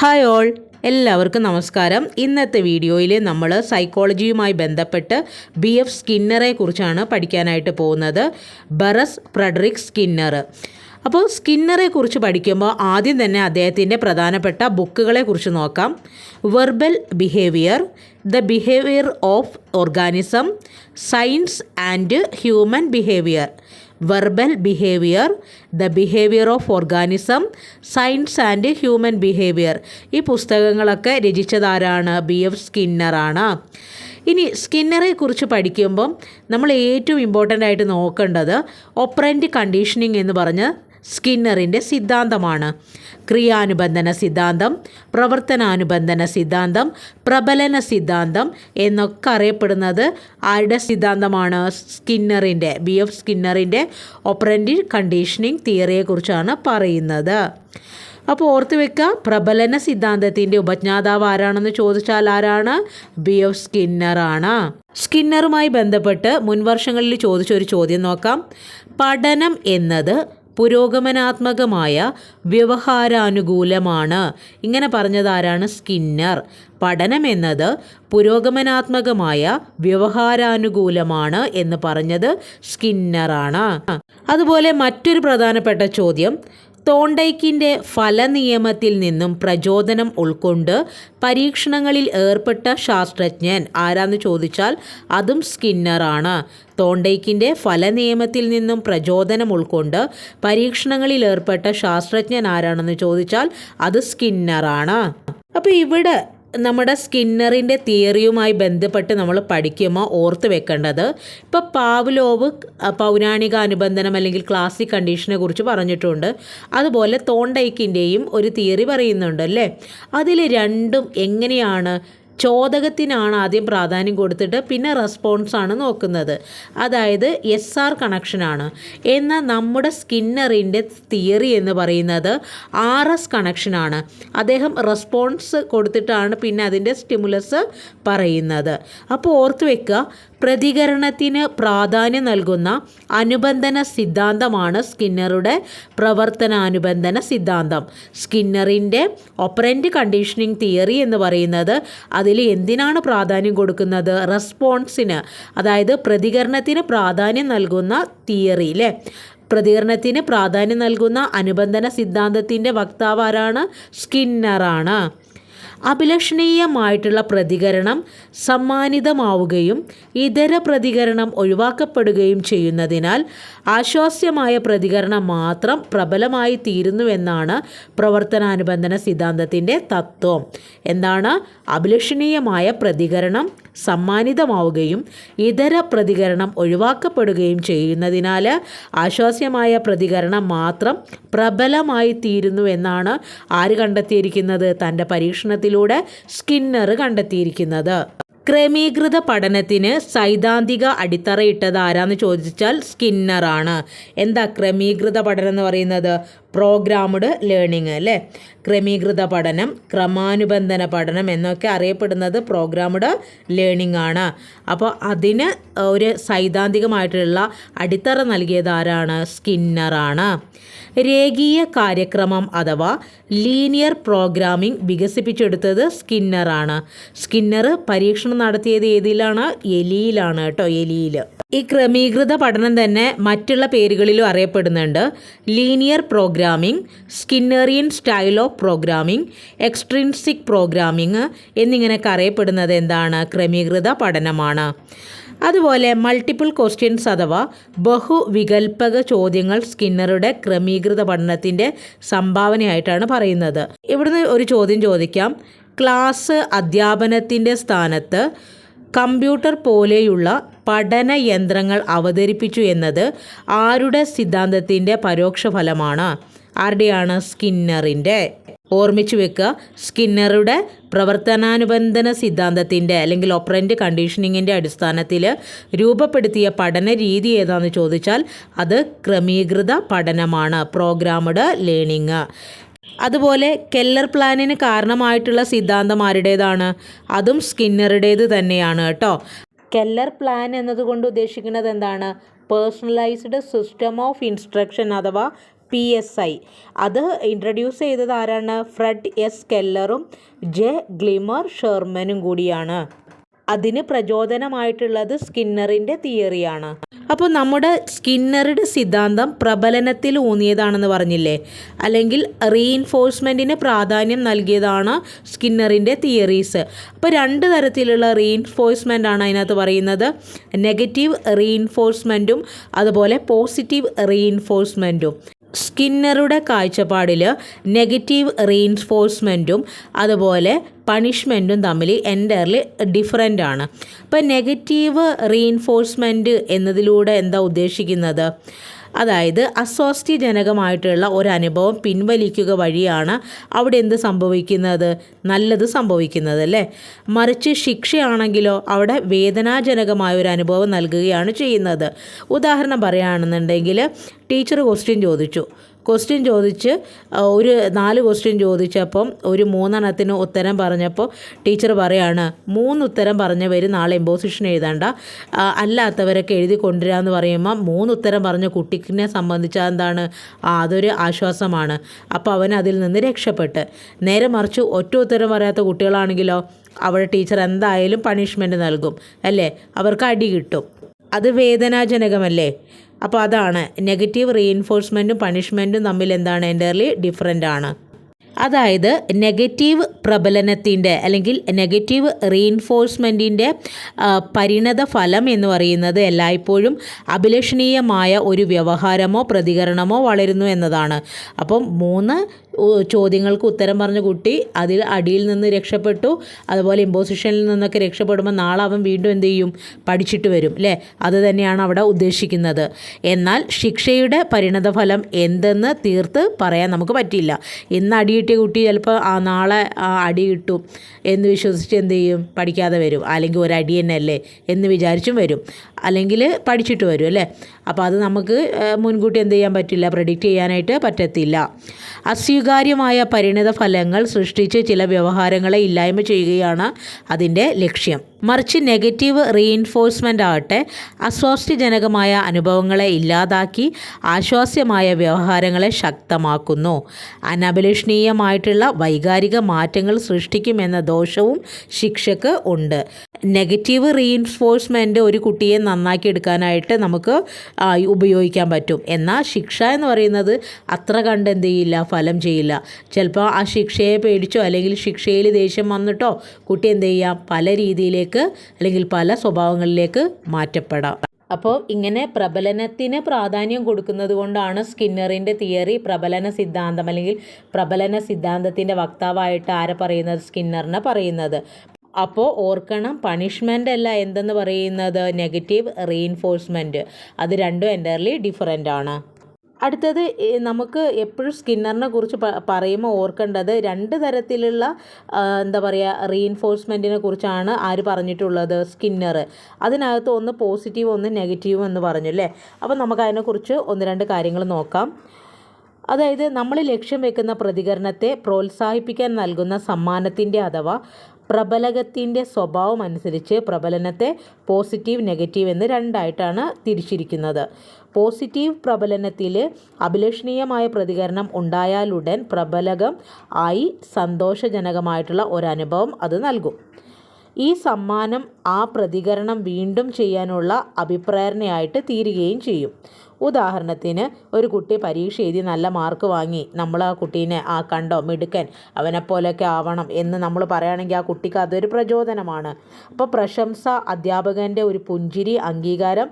Hi all. എല്ലാവർക്കും നമസ്കാരം. ഇന്നത്തെ വീഡിയോയിൽ നമ്മൾ സൈക്കോളജിയുമായി ബന്ധപ്പെട്ട് ബി എഫ് സ്കിന്നറെ കുറിച്ചാണ് പഠിക്കാനായിട്ട് പോകുന്നത്. Burrhus Frederic Skinner. അപ്പോൾ സ്കിന്നറെ കുറിച്ച് പഠിക്കുമ്പോൾ ആദ്യം തന്നെ അദ്ദേഹത്തിന്റെ പ്രധാനപ്പെട്ട ബുക്കുകളെ കുറിച്ച് നോക്കാം. Verbal behaviour the behaviour of organism science and human behaviour. Verbal behaviour the behaviour of organism science and human behaviour ഈ പുസ്തകങ്ങളൊക്കെ രചിച്ചതാരാണ്? ബി എഫ് സ്കിന്നറാണ് ഇനി സ്കിന്നറെ കുറിച്ച് പഠിക്കുമ്പം നമ്മൾ ഏറ്റവും ഇമ്പോർട്ടന്റ് ആയിട്ട് നോക്കേണ്ടത് ഓപ്പറന്റ് കണ്ടീഷനിങ് എന്ന് പറഞ്ഞ് സ്കിന്നറിന്റെ സിദ്ധാന്തമാണ്. ക്രിയാനുബന്ധന സിദ്ധാന്തം പ്രവർത്തനാനുബന്ധന സിദ്ധാന്തം പ്രബലന സിദ്ധാന്തം എന്നൊക്കെ അറിയപ്പെടുന്നത് ആരുടെ സിദ്ധാന്തമാണ്? സ്കിന്നറിന്റെ ബി എഫ്. സ്കിന്നറിന്റെ ഓപ്പറന്റ് കണ്ടീഷനിങ് തിയറിയെക്കുറിച്ചാണ് പറയുന്നത്. അപ്പോൾ ഓർത്ത് വെക്കുക പ്രബലന സിദ്ധാന്തത്തിന്റെ ഉപജ്ഞാതാവ് ആരാണെന്ന് ചോദിച്ചാൽ ആരാണ്? B F. സ്കിന്നറാണ്. സ്കിന്നറുമായി ബന്ധപ്പെട്ട് മുൻവർഷങ്ങളിൽ ചോദിച്ച ഒരു ചോദ്യം നോക്കാം. പഠനം എന്നത് പുരോഗമനാത്മകമായ വ്യവഹാരാനുകൂലമാണ്. ഇങ്ങനെ പറഞ്ഞതാരാണ് സ്കിന്നർ. പഠനം എന്നത് പുരോഗമനാത്മകമായ വ്യവഹാരാനുകൂലമാണ് എന്ന് പറഞ്ഞത് സ്കിന്നറാണ്. അതുപോലെ മറ്റൊരു പ്രധാനപ്പെട്ട ചോദ്യം തോണ്ടൈക്കിന്റെ ഫലനിയമത്തിൽ നിന്നും പ്രചോദനം ഉൾക്കൊണ്ട് പരീക്ഷണങ്ങളിൽ ഏർപ്പെട്ട ശാസ്ത്രജ്ഞൻ ആരാന്ന് ചോദിച്ചാൽ അതും സ്കിന്നറാണ്. തോണ്ടൈക്കിന്റെ ഫലനിയമത്തിൽ നിന്നും പ്രചോദനം ഉൾക്കൊണ്ട് പരീക്ഷണങ്ങളിൽ ഏർപ്പെട്ട ശാസ്ത്രജ്ഞൻ ആരാണെന്ന് ചോദിച്ചാൽ അത് സ്കിന്നറാണ്. അപ്പോൾ ഇവിടെ നമ്മുടെ സ്കിന്നറിന്റെ തിയറിയുമായി ബന്ധപ്പെട്ട് നമ്മൾ പഠിക്കുമ്പോൾ ഓർത്ത് വെക്കേണ്ടത് ഇപ്പോൾ പാവ്ലോവ് പൗരാണിക അനുബന്ധനം അല്ലെങ്കിൽ ക്ലാസിക് കണ്ടീഷനെ കുറിച്ച് പറഞ്ഞിട്ടുണ്ട്. അതുപോലെ തോണ്ടൈക്കിന്റെയും ഒരു തിയറി പറയുന്നുണ്ട് അല്ലേ? അതിൽ രണ്ടും എങ്ങനെയാണ് ചോദകത്തിനാണ് ആദ്യം പ്രാധാന്യം കൊടുത്തിട്ട് പിന്നെ റെസ്പോൺസാണ് നോക്കുന്നത്. അതായത് എസ് ആർ കണക്ഷനാണ് എന്നാൽ നമ്മുടെ സ്കിന്നറിന്റെ തിയറി എന്ന് പറയുന്നത് ആർ എസ് കണക്ഷനാണ് അദ്ദേഹം റെസ്പോൺസ് കൊടുത്തിട്ടാണ് പിന്നെ അതിന്റെ സ്റ്റിമുലസ് പറയുന്നത്. അപ്പോൾ ഓർത്ത് വെക്കുക പ്രതികരണത്തിന് പ്രാധാന്യം നൽകുന്ന അനുബന്ധന സിദ്ധാന്തമാണ് സ്കിന്നറുടെ പ്രവർത്തനാനുബന്ധന സിദ്ധാന്തം. സ്കിന്നറിന്റെ ഒപ്പറന്റ് കണ്ടീഷനിങ് തിയറി എന്ന് പറയുന്നത് അതിൽ എന്തിനാണ് പ്രാധാന്യം കൊടുക്കുന്നത്? റെസ്പോൺസിന് അതായത് പ്രതികരണത്തിന് പ്രാധാന്യം നൽകുന്ന തിയറി അല്ലേ പ്രതികരണത്തിന് പ്രാധാന്യം നൽകുന്ന അനുബന്ധന സിദ്ധാന്തത്തിന്റെ വക്താവ് ആരാണ്? സ്കിന്നറാണ്. അഭിലഷണീയമായിട്ടുള്ള പ്രതികരണം സമ്മാനിതമാവുകയും ഇതര പ്രതികരണം ഒഴിവാക്കപ്പെടുകയും ചെയ്യുന്നതിനാൽ ആശ്വാസ്യമായ പ്രതികരണം മാത്രം പ്രബലമായി തീരുന്നുവെന്നാണ് പ്രവർത്തനാനുബന്ധന സിദ്ധാന്തത്തിന്റെ തത്വം. എന്താണ്? അഭിലഷണീയമായ പ്രതികരണം സമ്മാനിതമാവുകയും ഇതര പ്രതികരണം ഒഴിവാക്കപ്പെടുകയും ചെയ്യുന്നതിനാൽ ആശ്വാസ്യമായ പ്രതികരണം മാത്രം പ്രബലമായി തീരുന്നു എന്നാണ് ആര് കണ്ടെത്തിയിരിക്കുന്നത്? തന്റെ പരീക്ഷണത്തിലൂടെ സ്കിന്നർ കണ്ടെത്തിയിരിക്കുന്നത്. ക്രമീകൃത പഠനത്തിന് സൈദ്ധാന്തിക അടിത്തറയിട്ടത് ആരാന്ന് ചോദിച്ചാൽ സ്കിന്നറാണ്. എന്താ ക്രമീകൃത പഠനം എന്ന് പറയുന്നത്? പ്രോഗ്രാംഡ് ലേണിംഗ് അല്ലേ? ക്രമീകൃത പഠനം ക്രമാനുബന്ധന പഠനം എന്നൊക്കെ അറിയപ്പെടുന്നത് പ്രോഗ്രാംഡ് ലേണിംഗ് ആണ്. അപ്പോൾ അതിന് ഒരു സൈദ്ധാന്തികമായിട്ടുള്ള അടിത്തറ നൽകിയത് ആരാണ്? സ്കിന്നറാണ് രേഖീയ കാര്യക്രമം അഥവാ ലീനിയർ പ്രോഗ്രാമിംഗ് വികസിപ്പിച്ചെടുത്തത് സ്കിന്നറാണ് സ്കിന്നർ പരീക്ഷണം നടത്തിയത് ഏതിലാണ്? എലിയിലാണ് കേട്ടോ എലിയിൽ ഈ ക്രമീകൃത പഠനം തന്നെ മറ്റുള്ള പേരുകളിലും അറിയപ്പെടുന്നുണ്ട്. Linear programming Skinnerian style of programming extrinsic programming എന്നിങ്ങനെയൊക്കെ അറിയപ്പെടുന്നത് എന്താണ്? ക്രമീകൃത പഠനമാണ്. അതുപോലെ മൾട്ടിപ്പിൾ ക്വസ്റ്റ്യൻസ് അഥവാ ബഹുവികൽപക ചോദ്യങ്ങൾ സ്കിന്നറുടെ ക്രമീകൃത പഠനത്തിന്റെ സംഭാവനയായിട്ടാണ് പറയുന്നത്. ഇവിടുന്ന് ഒരു ചോദ്യം ചോദിക്കാം. ക്ലാസ് അധ്യാപനത്തിന്റെ സ്ഥാനത്ത് കമ്പ്യൂട്ടർ പോലെയുള്ള പഠന യന്ത്രങ്ങൾ അവതരിപ്പിച്ചു എന്നത് ആരുടെ സിദ്ധാന്തത്തിന്റെ പരോക്ഷ ഫലമാണ് ആരുടെയാണ് സ്കിന്നറിന്റെ? ഓർമ്മിച്ചു വെക്കുക സ്കിന്നറുടെ പ്രവർത്തനാനുബന്ധന സിദ്ധാന്തത്തിന്റെ അല്ലെങ്കിൽ ഒപ്പറന്റ് കണ്ടീഷനിങ്ങിന്റെ അടിസ്ഥാനത്തിൽ രൂപപ്പെടുത്തിയ പഠന രീതി ഏതാണെന്ന് ചോദിച്ചാൽ അത് ക്രമീകൃത പഠനമാണ് പ്രോഗ്രാമഡ് ലേണിംഗ് അതുപോലെ കെല്ലർ പ്ലാനിന് കാരണമായിട്ടുള്ള സിദ്ധാന്തം ആരുടേതാണ്? അതും സ്കിന്നറുടേത് തന്നെയാണ് കേട്ടോ. കെല്ലർ പ്ലാൻ എന്നതുകൊണ്ട് ഉദ്ദേശിക്കുന്നത് എന്താണ്? പേഴ്സണലൈസ്ഡ് സിസ്റ്റം ഓഫ് ഇൻസ്ട്രക്ഷൻ അഥവാ പി എസ് ഐ. അത് ഇൻട്രൊഡ്യൂസ് ചെയ്തത് ആരാണ്? ഫ്രെഡ് എസ് കെല്ലറും ജെ ഗ്ലിമർ ഷെർമനും കൂടിയാണ്. അതിന് പ്രചോദനമായിട്ടുള്ളത് സ്കിന്നറിന്റെ തിയറിയാണ്. അപ്പോൾ നമ്മുടെ സ്കിന്നറുടെ സിദ്ധാന്തം പ്രബലനത്തിൽ ഊന്നിയതാണെന്ന് പറഞ്ഞില്ലേ? അല്ലെങ്കിൽ റീഇൻഫോഴ്സ്മെന്റിന് പ്രാധാന്യം നൽകിയതാണ് സ്കിന്നറിന്റെ തിയറീസ് അപ്പോൾ രണ്ട് തരത്തിലുള്ള റീഇൻഫോഴ്സ്മെന്റ് ആണ് അതിനകത്ത് പറയുന്നത്. നെഗറ്റീവ് റീഇൻഫോഴ്സ്മെന്റും അതുപോലെ പോസിറ്റീവ് റീഇൻഫോഴ്സ്മെന്റും സ്കിന്നറുടെ കാഴ്ചപ്പാടിൽ നെഗറ്റീവ് റീഇൻഫോഴ്സ്മെന്റും അതുപോലെ പണിഷ്മെന്റും തമ്മിൽ എന്റയർലി ഡിഫറെന്റ് ആണ്. അപ്പോൾ നെഗറ്റീവ് റീഇൻഫോഴ്സ്മെന്റ് എന്നതിലൂടെ എന്താ ഉദ്ദേശിക്കുന്നത്? അതായത് അസ്വാസ്ഥ്യജനകമായിട്ടുള്ള ഒരു അനുഭവം പിൻവലിക്കുക വഴിയാണ് അവിടെ എന്ത് സംഭവിക്കുന്നത്? നല്ലത് സംഭവിക്കുന്നത് അല്ലേ? മറിച്ച് ശിക്ഷയാണെങ്കിലോ അവിടെ വേദനാജനകമായ ഒരു അനുഭവം നൽകുകയാണ് ചെയ്യുന്നത്. ഉദാഹരണം പറയുകയാണെന്നുണ്ടെങ്കിൽ ടീച്ചർ ക്വസ്റ്റ്യൻ ചോദിച്ചു. ക്വസ്റ്റ്യൻ ചോദിച്ച് ഒരു നാല് ക്വസ്റ്റ്യൻ ചോദിച്ചപ്പം ഒരു മൂന്നെണ്ണത്തിന് ഉത്തരം പറഞ്ഞപ്പോൾ ടീച്ചർ പറയാണ് മൂന്ന് ഉത്തരം പറഞ്ഞവർ നാളെ ഇമ്പോസിഷൻ എഴുതണ്ട. അല്ലാത്തവരൊക്കെ എഴുതി കൊണ്ടുവരാമെന്ന് പറയുമ്പോൾ മൂന്ന് ഉത്തരം പറഞ്ഞ കുട്ടിക്കിനെ സംബന്ധിച്ച എന്താണ്? അതൊരു ആശ്വാസമാണ്. അപ്പോൾ അവൻ അതിൽ നിന്ന് രക്ഷപ്പെട്ട്. നേരെ മറിച്ച് ഒറ്റ ഉത്തരം പറയാത്ത കുട്ടികളാണെങ്കിലോ അവിടെ ടീച്ചർ എന്തായാലും പണിഷ്മെന്റ് നൽകും അല്ലേ? അവർക്ക് അടി കിട്ടും. അത് വേദനാജനകമല്ലേ? അപ്പോൾ അതാണ്. നെഗറ്റീവ് റീഇൻഫോഴ്സ്മെന്റും പണിഷ്മെന്റും തമ്മിൽ എന്താണ് എന്റർലി ഡിഫറെന്റ് ആണ്. അതായത് നെഗറ്റീവ് പ്രബലനത്തിന്റെ അല്ലെങ്കിൽ നെഗറ്റീവ് റീഇൻഫോഴ്സ്മെന്റിന്റെ പരിണത ഫലം എന്ന് പറയുന്നത് എല്ലായ്പ്പോഴും അഭിലഷണീയമായ ഒരു വ്യവഹാരമോ പ്രതികരണമോ വളരുന്നു എന്നതാണ്. അപ്പം മൂന്ന് ചോദ്യങ്ങൾക്ക് ഉത്തരം പറഞ്ഞ കുട്ടി അതിൽ അടിയിൽ നിന്ന് രക്ഷപ്പെട്ടു. അതുപോലെ ഇമ്പോസിഷനിൽ നിന്നൊക്കെ രക്ഷപ്പെടുമ്പോൾ നാളെ അവൻ വീണ്ടും എന്ത് ചെയ്യും? പഠിച്ചിട്ട് വരും അല്ലേ അത് തന്നെയാണ് അവിടെ ഉദ്ദേശിക്കുന്നത്. എന്നാൽ ശിക്ഷയുടെ പരിണതഫലം എന്തെന്ന് തീർത്ത് പറയാൻ നമുക്ക് പറ്റില്ല ഇന്ന് അടി കിട്ടിയ കുട്ടി ചിലപ്പോൾ ആ നാളെ ആ അടി കിട്ടും എന്ന് വിശ്വസിച്ച് എന്ത് ചെയ്യും? പഠിക്കാതെ വരും. അല്ലെങ്കിൽ ഒരു അടി തന്നെ അല്ലേ? എന്ന് വിചാരിച്ചും വരും. അല്ലെങ്കിൽ പഠിച്ചിട്ട് വരും അല്ലേ? അപ്പോൾ അത് നമുക്ക് മുൻകൂട്ടി എന്ത് ചെയ്യാൻ പറ്റില്ല? പ്രഡിക്റ്റ് ചെയ്യാനായിട്ട് പറ്റത്തില്ല. അസ്വീകാര്യമായ പരിണിത ഫലങ്ങൾ സൃഷ്ടിച്ച് ചില വ്യവഹാരങ്ങളെ ഇല്ലായ്മ ചെയ്യുകയാണ് അതിന്റെ ലക്ഷ്യം. മറിച്ച് നെഗറ്റീവ് റീഇൻഫോഴ്സ്മെന്റ് ആകട്ടെ അസ്വാസ്ഥ്യജനകമായ അനുഭവങ്ങളെ ഇല്ലാതാക്കി ആശ്വാസ്യമായ വ്യവഹാരങ്ങളെ ശക്തമാക്കുന്നു. അനഭിലഷണീയമായിട്ടുള്ള വൈകാരിക മാറ്റങ്ങൾ സൃഷ്ടിക്കുമെന്ന ദോഷവും ശിക്ഷക്ക് ഉണ്ട്. നെഗറ്റീവ് റീഇൻഫോഴ്സ്മെന്റ് ഒരു കുട്ടിയെ നന്നാക്കി എടുക്കാനായിട്ട് നമുക്ക് ഉപയോഗിക്കാൻ പറ്റും. എന്നാൽ ശിക്ഷ എന്ന് പറയുന്നത് അത്ര കണ്ട് എന്ത് ചെയ്യില്ല ഫലം ചെയ്യില്ല. ചിലപ്പോൾ ആ ശിക്ഷയെ പേടിച്ചോ അല്ലെങ്കിൽ ശിക്ഷയിൽ ദേഷ്യം വന്നിട്ടോ കുട്ടി എന്ത് ചെയ്യാം? പല രീതിയിലേക്ക് അല്ലെങ്കിൽ പല സ്വഭാവങ്ങളിലേക്ക് മാറ്റപ്പെടാം. അപ്പോൾ ഇങ്ങനെ പ്രബലനത്തിന് പ്രാധാന്യം കൊടുക്കുന്നത് കൊണ്ടാണ് സ്കിന്നറിന്റെ തിയറി പ്രബലന സിദ്ധാന്തം അല്ലെങ്കിൽ പ്രബലന സിദ്ധാന്തത്തിന്റെ വക്താവായിട്ട് ആരെ പറയുന്നത്? സ്കിന്നറിനെ പറയുന്നത്. അപ്പോൾ ഓർക്കണം പണിഷ്മെന്റ് അല്ല എന്തെന്ന് പറയുന്നത്? നെഗറ്റീവ് റീഇൻഫോഴ്സ്മെന്റ് അത് രണ്ടും എന്റർലി ഡിഫറെന്റ് ആണ്. അടുത്തത് നമുക്ക് എപ്പോഴും സ്കിന്നറിനെ കുറിച്ച് പറയുമ്പോൾ ഓർക്കേണ്ടത് രണ്ട് തരത്തിലുള്ള എന്താ പറയുക റീഇൻഫോഴ്സ്മെന്റിനെ കുറിച്ചാണ് ആര് പറഞ്ഞിട്ടുള്ളത് സ്കിന്നർ. അതിനകത്ത് ഒന്ന് പോസിറ്റീവ് ഒന്ന് നെഗറ്റീവ് എന്ന് പറഞ്ഞു അല്ലേ? അപ്പോൾ നമുക്ക് അതിനെക്കുറിച്ച് ഒന്ന് രണ്ട് കാര്യങ്ങൾ നോക്കാം. അതായത് നമ്മൾ ലക്ഷ്യം വെക്കുന്ന പ്രതികരണത്തെ പ്രോത്സാഹിപ്പിക്കാൻ നൽകുന്ന സമ്മാനത്തിന്റെ അഥവാ പ്രബലകത്തിന്റെ സ്വഭാവം അനുസരിച്ച് പ്രബലനത്തെ പോസിറ്റീവ് നെഗറ്റീവ് എന്ന് രണ്ടായിട്ടാണ് തിരിച്ചിരിക്കുന്നത്. പോസിറ്റീവ് പ്രബലനത്തിൽ അഭിലഷണീയമായ പ്രതികരണം ഉണ്ടായാലുടൻ പ്രബലകം ആയി സന്തോഷജനകമായിട്ടുള്ള ഒരനുഭവം അത് നൽകും. ഈ സമ്മാനം ആ പ്രതികരണം വീണ്ടും ചെയ്യാനുള്ള അഭിപ്രേരണയായിട്ട് തീരുകയും ചെയ്യും. ഉദാഹരണത്തിന് ഒരു കുട്ടി പരീക്ഷ എഴുതി നല്ല മാർക്ക് വാങ്ങി നമ്മൾ ആ കുട്ടീനെ ആ കണ്ടോ മിടുക്കൻ അവനെപ്പോലെയൊക്കെ ആവണം എന്ന് നമ്മൾ പറയുകയാണെങ്കിൽ ആ കുട്ടിക്ക് അതൊരു പ്രചോദനമാണ്. അപ്പോൾ പ്രശംസ അധ്യാപകന്റെ ഒരു പുഞ്ചിരി അംഗീകാരം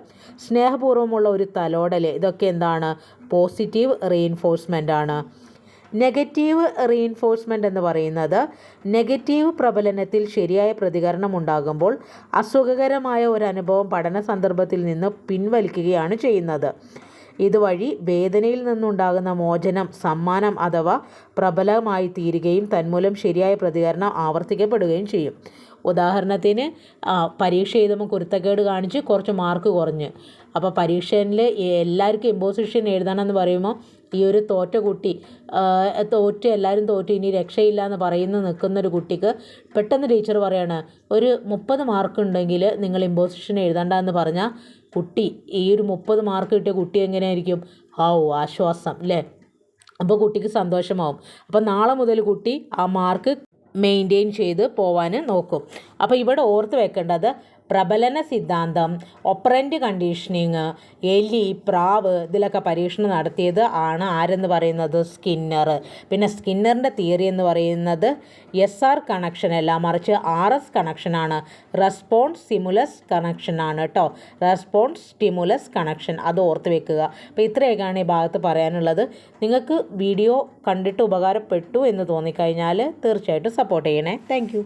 സ്നേഹപൂർവമുള്ള ഒരു തലോടൽ ഇതൊക്കെ എന്താണ്? പോസിറ്റീവ് റീഇൻഫോഴ്സ്മെന്റ് ആണ്. നെഗറ്റീവ് റീഇൻഫോഴ്സ്മെന്റ് എന്ന് പറയുന്നത് നെഗറ്റീവ് പ്രബലനത്തിൽ ശരിയായ പ്രതികരണം ഉണ്ടാകുമ്പോൾ അസുഖകരമായ ഒരു അനുഭവം പഠന സന്ദർഭത്തിൽ നിന്ന് പിൻവലിക്കുകയാണ് ചെയ്യുന്നത്. ഇതുവഴി വേദനയിൽ നിന്നുണ്ടാകുന്ന മോചനം സമ്മാനം അഥവാ പ്രബലമായി തീരുകയും തന്മൂലം ശരിയായ പ്രതികരണം ആവർത്തിക്കപ്പെടുകയും ചെയ്യും. ഉദാഹരണത്തിന് പരീക്ഷ എഴുതുമ്പോൾ കുരുത്തക്കേട് കാണിച്ച് കുറച്ച് മാർക്ക് കുറഞ്ഞ്. അപ്പോൾ പരീക്ഷയിൽ എല്ലാവർക്കും ഇമ്പോസിഷൻ എഴുതണമെന്ന് പറയുമ്പോൾ ഈ ഒരു തോറ്റ കുട്ടി തോറ്റ് എല്ലാവരും തോറ്റ് ഇനി രക്ഷയില്ല എന്ന് പറയുന്ന നിൽക്കുന്ന ഒരു കുട്ടിക്ക് പെട്ടെന്ന് ടീച്ചർ പറയാണ് ഒരു മുപ്പത് മാർക്ക് ഉണ്ടെങ്കിൽ നിങ്ങൾ ഇമ്പോസിഷൻ എഴുതണ്ട എന്ന് പറഞ്ഞാൽ കുട്ടി ഈ ഒരു മുപ്പത് മാർക്ക് കിട്ടിയ കുട്ടി എങ്ങനെയായിരിക്കും? ഓ ആശ്വാസം അല്ലേ അപ്പോൾ കുട്ടിക്ക് സന്തോഷമാവും. അപ്പോൾ നാളെ മുതൽ കുട്ടി ആ മാർക്ക് മെയിന്റെയിൻ ചെയ്ത് പോവാൻ നോക്കും. അപ്പോൾ ഇവിടെ ഓർത്ത് വെക്കേണ്ടത് പ്രബലന സിദ്ധാന്തം ഒപ്പറന്റ് കണ്ടീഷനിങ് എലി പ്രാവ് ഇതിലൊക്കെ പരീക്ഷണം നടത്തിയത് ആണ് ആരെന്ന് പറയുന്നത്? സ്കിന്നർ. പിന്നെ സ്കിന്നറിന്റെ തിയറി എന്ന് പറയുന്നത് എസ് ആർ കണക്ഷൻ അല്ല മറിച്ച് ആർ എസ് കണക്ഷനാണ് റെസ്പോൺസ് സ്റ്റിമുലസ് കണക്ഷനാണ് കേട്ടോ റെസ്പോൺസ് സ്റ്റിമുലസ് കണക്ഷൻ അത് ഓർത്ത് വെക്കുക. അപ്പോൾ ഇത്രയൊക്കെയാണ് ഈ ഭാഗത്ത് പറയാനുള്ളത്. നിങ്ങൾക്ക് വീഡിയോ കണ്ടിട്ട് ഉപകാരപ്പെട്ടു എന്ന് തോന്നിക്കഴിഞ്ഞാൽ തീർച്ചയായിട്ടും സപ്പോർട്ട് ചെയ്യണേ. താങ്ക്